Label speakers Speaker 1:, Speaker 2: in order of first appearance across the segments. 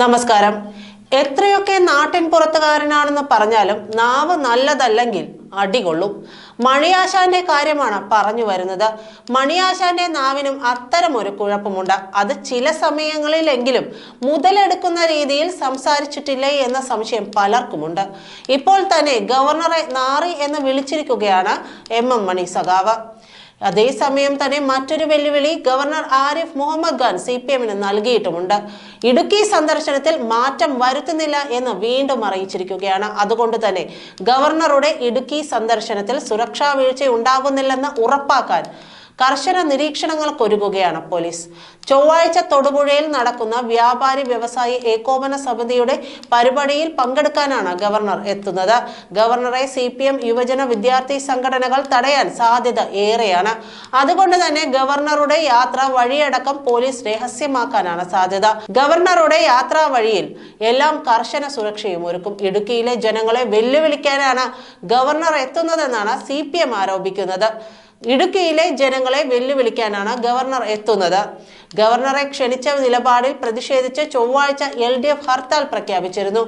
Speaker 1: നമസ്കാരം. എത്രയൊക്കെ നാട്ടിൻ പുറത്തുകാരനാണെന്ന് പറഞ്ഞാലും നാവ് നല്ലതല്ലെങ്കിൽ അടികൊള്ളും. മണിയാശാന്റെ കാര്യമാണ് പറഞ്ഞു വരുന്നത്. മണിയാശാന്റെ നാവിനും അത്തരമൊരു കുഴപ്പമുണ്ട്. അത് ചില സമയങ്ങളിലെങ്കിലും മുതലെടുക്കുന്ന രീതിയിൽ സംസാരിച്ചിട്ടില്ലേ എന്ന സംശയം പലർക്കുമുണ്ട്. ഇപ്പോൾ തന്നെ ഗവർണറെ നാറി എന്ന് വിളിച്ചിരിക്കുകയാണ് എം എം മണി സഖാവ്. അതേസമയം തന്നെ മറ്റൊരു വെല്ലുവിളി governor Arif Muhammad Khan C P എമ്മിന് നൽകിയിട്ടുമുണ്ട്. ഇടുക്കി സന്ദർശനത്തിൽ മാറ്റം വരുത്തുന്നില്ല എന്ന് വീണ്ടും അറിയിച്ചിരിക്കുകയാണ്. അതുകൊണ്ട് തന്നെ ഗവർണറുടെ ഇടുക്കി സന്ദർശനത്തിൽ സുരക്ഷാ വീഴ്ച ഉണ്ടാകുന്നില്ലെന്ന് ഉറപ്പാക്കാൻ കർശന നിരീക്ഷണങ്ങൾക്കൊരുങ്ങുകയാണ് പോലീസ്. ചൊവ്വാഴ്ച തൊടുപുഴയിൽ നടക്കുന്ന വ്യാപാരി വ്യവസായി ഏകോപന സമിതിയുടെ പരിപാടിയിൽ പങ്കെടുക്കാനാണ് ഗവർണർ എത്തുന്നത്. ഗവർണറെ സി യുവജന വിദ്യാർത്ഥി സംഘടനകൾ തടയാൻ സാധ്യത ഏറെയാണ്. അതുകൊണ്ട് തന്നെ ഗവർണറുടെ യാത്ര വഴിയടക്കം പോലീസ് രഹസ്യമാക്കാനാണ് സാധ്യത. ഗവർണറുടെ യാത്രാ വഴിയിൽ എല്ലാം കർശന സുരക്ഷയും ഒരുക്കും. ഇടുക്കിയിലെ ജനങ്ങളെ വെല്ലുവിളിക്കാനാണ് ഗവർണർ എത്തുന്നതെന്നാണ് സി ആരോപിക്കുന്നത്. ഇടുക്കിയിലെ ജനങ്ങളെ വെല്ലുവിളിക്കാനാണ് ഗവർണർ എത്തുന്നത്. ഗവർണറെ ക്ഷണിച്ച നിലപാടിൽ പ്രതിഷേധിച്ച് ചൊവ്വാഴ്ച എൽ ഡി എഫ് ഹർത്താൽ പ്രഖ്യാപിച്ചിരുന്നു.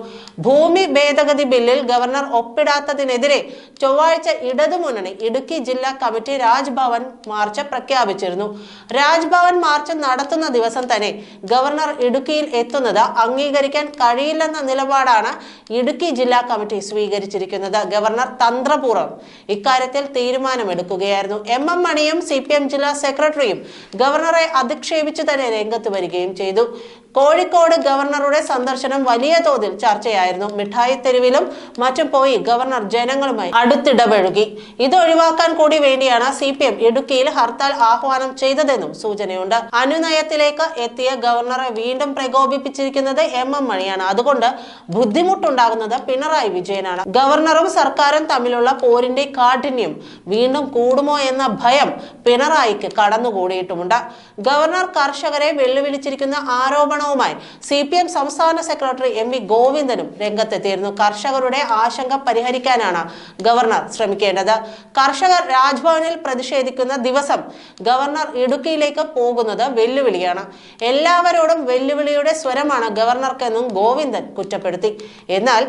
Speaker 1: ഭൂമി ഭേദഗതി ബില്ലിൽ ഗവർണർ ഒപ്പിടാത്തതിനെതിരെ ചൊവ്വാഴ്ച ഇടതുമുന്നണി ഇടുക്കി ജില്ലാ കമ്മിറ്റി രാജ്ഭവൻ മാർച്ച് പ്രഖ്യാപിച്ചിരുന്നു. രാജ്ഭവൻ മാർച്ച് നടത്തുന്ന ദിവസം തന്നെ ഗവർണർ ഇടുക്കിയിൽ എത്തുന്നത് അംഗീകരിക്കാൻ കഴിയില്ലെന്ന നിലപാടാണ് ഇടുക്കി ജില്ലാ കമ്മിറ്റി സ്വീകരിച്ചിരിക്കുന്നത്. ഗവർണർ തന്ത്രപൂർവം ഇക്കാര്യത്തിൽ തീരുമാനമെടുക്കുകയായിരുന്നു. എം എം മണിയും സി ജില്ലാ സെക്രട്ടറിയും ഗവർണറെ അധിക്ഷേപിച്ചു തന്നെ രംഗത്ത് വരികയും ചെയ്തു. കോഴിക്കോട് ഗവർണറുടെ സന്ദർശനം വലിയ തോതിൽ ചർച്ചയായിരുന്നു. മിഠായി തെരുവിലും മറ്റും പോയി ഗവർണർ ജനങ്ങളുമായി അടുത്തിടപഴകി. ഇത് ഒഴിവാക്കാൻ കൂടി വേണ്ടിയാണ് സി പി എം ഇടുക്കിയിൽ ഹർത്താൽ ആഹ്വാനം ചെയ്തതെന്നും സൂചനയുണ്ട്. അനുനയത്തിലേക്ക് എത്തിയ ഗവർണറെ വീണ്ടും പ്രകോപിപ്പിച്ചിരിക്കുന്നത് എം എം മണിയാണ്. അതുകൊണ്ട് ബുദ്ധിമുട്ടുണ്ടാകുന്നത് പിണറായി വിജയനാണ്. ഗവർണറും സർക്കാരും തമ്മിലുള്ള പോരിന്റെ കാഠിന്യം വീണ്ടും കൂടുമോ എന്ന ഭയം പിണറായിക്ക് കടന്നുകൂടിയിട്ടുമുണ്ട്. ഗവർണർ കർഷകരെ വെല്ലുവിളിച്ചിരിക്കുന്ന ആരോപണവുമായി സി പി എം സംസ്ഥാന സെക്രട്ടറി എം വി ഗോവിന്ദനും രംഗത്തെത്തിയിരുന്നു. കർഷകരുടെ ആശങ്ക പരിഹരിക്കാനാണ് ഗവർണർ ശ്രമിക്കേണ്ടത്. കർഷകർ രാജ്ഭവനിൽ പ്രതിഷേധിക്കുന്ന ദിവസം ഗവർണർ ഇടുക്കിയിലേക്ക് പോകുന്നത് വെല്ലുവിളിയാണ്. എല്ലാവരോടും വെല്ലുവിളിയുടെ സ്വരമാണ് ഗവർണർക്കെന്നും ഗോവിന്ദൻ കുറ്റപ്പെടുത്തി. എന്നാൽ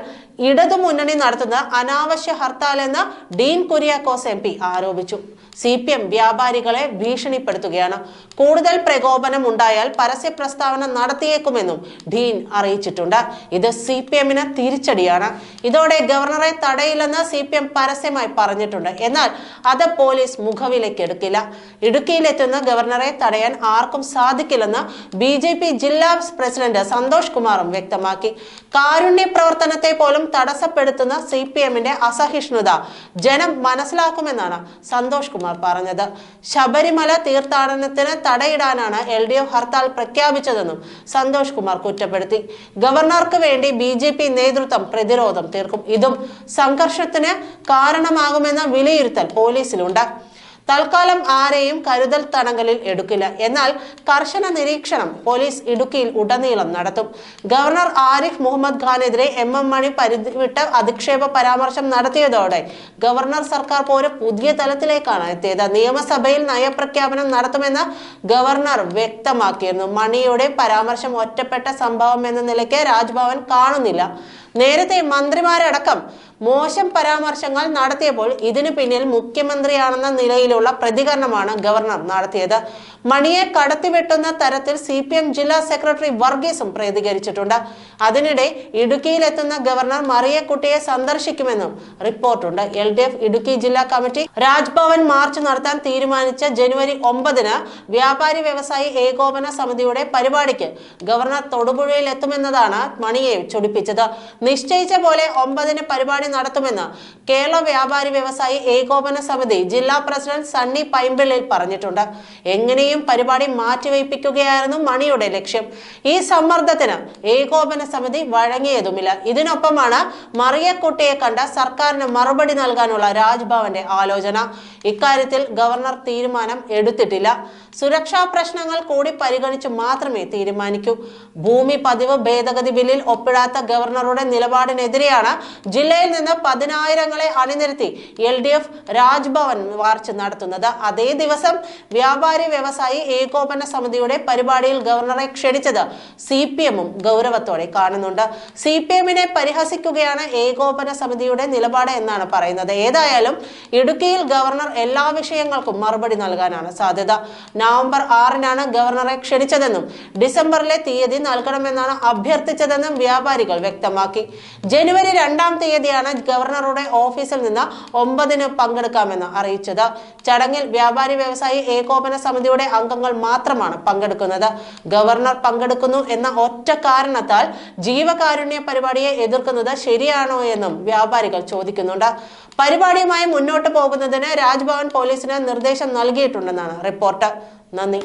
Speaker 1: ഇടതു മുന്നണി നടത്തുന്ന അനാവശ്യ ഹർത്താൽ എന്ന് ഡീൻ കുര്യാക്കോസ് എം പി ആരോപിച്ചു. സി പി എം വ്യാപാരികളെ ഭീഷണിപ്പെടുത്തുകയാണ്. കൂടുതൽ പ്രകോപനം ഉണ്ടായാൽ പരസ്യ പ്രസ്താവന നടത്തിയേക്കുമെന്നും ഡീൻ അറിയിച്ചിട്ടുണ്ട്. ഇത് സി പി എമ്മിന് തിരിച്ചടിയാണ്. ഇതോടെ ഗവർണറെ തടയില്ലെന്ന് സി പി എം പരസ്യമായി പറഞ്ഞിട്ടുണ്ട്. എന്നാൽ അത് പോലീസ് മുഖവിലേക്ക് എടുക്കില്ല. ഇടുക്കിയിലെത്തുന്ന ഗവർണറെ തടയാൻ ആർക്കും സാധിക്കില്ലെന്ന് ബി ജെ പി ജില്ലാ പ്രസിഡന്റ് സന്തോഷ് കുമാറും വ്യക്തമാക്കി. കാരുണ്യ പ്രവർത്തനത്തെ പോലും തടസ്സപ്പെടുത്തുന്ന സി പി എമ്മിന്റെ അസഹിഷ്ണുത ജനം മനസ്സിലാക്കുമെന്നാണ് സന്തോഷ് കുമാർ പറഞ്ഞത്. ശബരിമല തീർത്ഥാടനത്തിന് തടയിടാനാണ് എൽ ഡി എഫ് ഹർത്താൽ പ്രഖ്യാപിച്ചതെന്നും സന്തോഷ് കുമാർ കുറ്റപ്പെടുത്തി. ഗവർണർക്ക് വേണ്ടി ബി ജെ പി നേതൃത്വം പ്രതിരോധം തീർക്കും. ഇതും സംഘർഷത്തിന് കാരണമാകുമെന്ന വിലയിരുത്തൽ പോലീസിലുണ്ട്. തൽക്കാലം ആരെയും കരുതൽ തടങ്കലിൽ എടുക്കില്ല. എന്നാൽ കർശന നിരീക്ഷണം പോലീസ് ഇടുക്കിയിൽ ഉടനീളം നടത്തും. ഗവർണർ ആരിഫ് മുഹമ്മദ് ഖാനെതിരെ എം എം മണി പരിധിവിട്ട് അധിക്ഷേപ പരാമർശം നടത്തിയതോടെ ഗവർണർ സർക്കാർ പോര് പുതിയ തലത്തിലേക്കാണ് എത്തിയത്. നിയമസഭയിൽ നയപ്രഖ്യാപനം നടത്തുമെന്ന് ഗവർണർ വ്യക്തമാക്കിയിരുന്നു. മണിയുടെ പരാമർശം ഒറ്റപ്പെട്ട സംഭവം എന്ന നിലയ്ക്ക് രാജ്ഭവൻ കാണുന്നില്ല. നേരത്തെ മന്ത്രിമാരടക്കം മോശം പരാമർശങ്ങൾ നടത്തിയപ്പോൾ ഇതിനു പിന്നിൽ മുഖ്യമന്ത്രിയാണെന്ന നിലയിലുള്ള പ്രതികരണമാണ് ഗവർണർ നടത്തിയത്. മണിയെ കടത്തിവെട്ടുന്ന തരത്തിൽ സി പി എം ജില്ലാ സെക്രട്ടറി വർഗീസും പ്രതികരിച്ചിട്ടുണ്ട്. അതിനിടെ ഇടുക്കിയിലെത്തുന്ന ഗവർണർ മറിയക്കുട്ടിയെ സന്ദർശിക്കുമെന്നും റിപ്പോർട്ടുണ്ട്. എൽ ഡി എഫ് ഇടുക്കി ജില്ലാ കമ്മിറ്റി രാജ്ഭവൻ മാർച്ച് നടത്താൻ തീരുമാനിച്ച ജനുവരി ഒമ്പതിന് വ്യാപാരി വ്യവസായി ഏകോപന സമിതിയുടെ പരിപാടിക്ക് ഗവർണർ തൊടുപുഴയിൽ എത്തുമെന്നതാണ് മണിയെ ചൊടിപ്പിച്ചത്. നിശ്ചയിച്ച പോലെ ഒമ്പതിന് പരിപാടി നടത്തുമെന്ന് കേരള വ്യാപാരി വ്യവസായി ഏകോപന സമിതി ജില്ലാ പ്രസിഡന്റ് സണ്ണി പൈമ്പിളിൽ പറഞ്ഞിട്ടുണ്ട്. എങ്ങനെയും പരിപാടി മാറ്റിവയ്പ്പിക്കുകയായിരുന്നു മണിയുടെ ലക്ഷ്യം. ഈ സമ്മർദ്ദത്തിന് ഏകോപന സമിതി വഴങ്ങിയതുമില്ല. ഇതിനൊപ്പമാണ് മറിയക്കുട്ടിയെ കണ്ട സർക്കാരിന് മറുപടി നൽകാനുള്ള രാജ്ഭവന്റെ ആലോചന. ഇക്കാര്യത്തിൽ ഗവർണർ തീരുമാനം എടുത്തിട്ടില്ല. സുരക്ഷാ പ്രശ്നങ്ങൾ കൂടി പരിഗണിച്ച് മാത്രമേ തീരുമാനിക്കൂ. ഭൂമി പതിവ് ഭേദഗതി ബില്ലിൽ ഒപ്പിടാത്ത ഗവർണറുടെ നിലപാടിനെതിരെയാണ് ജില്ലയിൽ നിന്ന് പതിനായിരങ്ങളെ അണിനിരത്തി L D F Raj Bhavan march നടത്തുന്നത്. അതേ ദിവസം വ്യാപാരി വ്യവസായി ഏകോപന സമിതിയുടെ പരിപാടിയിൽ ഗവർണറെ ക്ഷണിച്ചത് സി പി എമ്മും ഗൗരവത്തോടെ കാണുന്നുണ്ട്. സി പി എമ്മിനെ പരിഹസിക്കുകയാണ് ഏകോപന സമിതിയുടെ നിലപാട് എന്നാണ് പറയുന്നത്. ഏതായാലും ഇടുക്കിയിൽ ഗവർണർ എല്ലാ വിഷയങ്ങൾക്കും മറുപടി നൽകാനാണ് സാധ്യത. നവംബർ ആറിനാണ് ഗവർണറെ ക്ഷണിച്ചതെന്നും ഡിസംബറിലെ തീയതി നൽകണമെന്നാണ് അഭ്യർത്ഥിച്ചതെന്നും വ്യാപാരികൾ വ്യക്തമാക്കി. ജനുവരി രണ്ടാം തീയതിയാണ് ഗവർണറുടെ ഓഫീസിൽ നിന്ന് ഒമ്പതിന് പങ്കെടുക്കാമെന്ന് അറിയിച്ചത്. ചടങ്ങിൽ വ്യാപാരി വ്യവസായി ഏകോപന സമിതിയുടെ അംഗങ്ങൾ മാത്രമാണ് പങ്കെടുക്കുന്നത്. ഗവർണർ പങ്കെടുക്കുന്നു എന്ന ഒറ്റ കാരണത്താൽ ജീവകാരുണ്യ പരിപാടിയെ എതിർക്കുന്നത് ശരിയാണോ എന്നും വ്യാപാരികൾ ചോദിക്കുന്നുണ്ട്. പരിപാടിയുമായി മുന്നോട്ട് പോകുന്നതിന് രാജ്ഭവൻ പോലീസിന് നിർദ്ദേശം നൽകിയിട്ടുണ്ടെന്നാണ് റിപ്പോർട്ട്. നന്ദി.